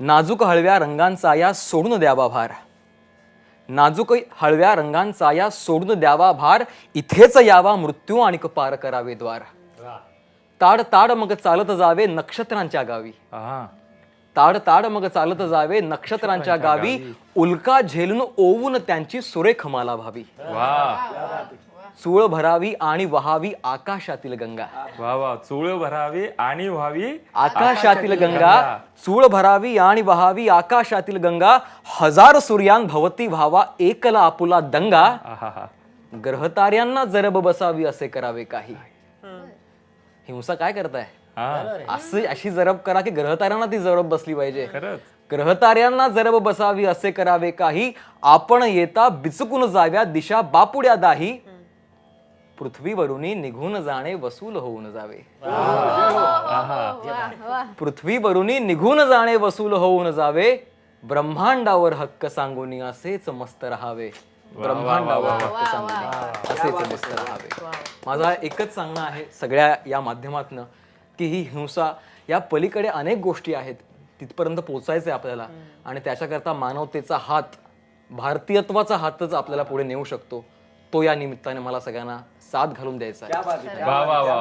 नाजूक हळव्या रंगांचा या सोडून द्यावा भार. नाजूक हळव्या रंगांचा या सोडून द्यावा भार इथेच यावा मृत्यू आणि पार करावे द्वार. ताड ताड मग चालत जावे नक्षत्रांच्या गावी. ताड ताड मग चालत जावे नक्षत्रांच्या गावी. उल्का झेलून ओवून त्यांची सुरेख माला व्हावी. वा. चूळ भरावी आणि वहावी आकाशातील गंगा. वा वा चूळ भरावी आणि व्हावी आकाशातील गंगा. चूळ भरावी आणि वहावी आकाशातील गंगा. हजार सूर्यां भवती व्हावा एकला आपुला दंगा. आहाहा. ग्रहतार्यांना जरब बसावी असे करावे काही. हिंसा काय करताय? हा. असं अशी जरब करा की ग्रहताऱ्यांना ती जरब बसली पाहिजे. खरंच. ग्रहतार्यांना जरब बसावी असे करावे काही. आपण येता बिचकून जाव्या दिशा बापुड्या दाही. पृथ्वीवरुनी निघून जाणे वसूल होऊन जावे. पृथ्वीवरुनी निघून जाणे वसूल होऊन जावे. ब्रह्मांडावर हक्क सांगून असेच मस्त राहावे. ब्रह्मांडावर हक्क सांगून असेच मस्त राहावे. माझा एकच सांगणं आहे सगळ्या या माध्यमातनं की ही हिंसा या पलीकडे अनेक गोष्टी आहेत. तिथपर्यंत पोचायचं आहे आपल्याला आणि त्याच्याकरता मानवतेचा हात भारतीयत्वाचा हातच आपल्याला पुढे नेऊ शकतो. तो या निमित्ताने मला सगळ्यांना साथ घालून द्यायचा आहे. वा वा वा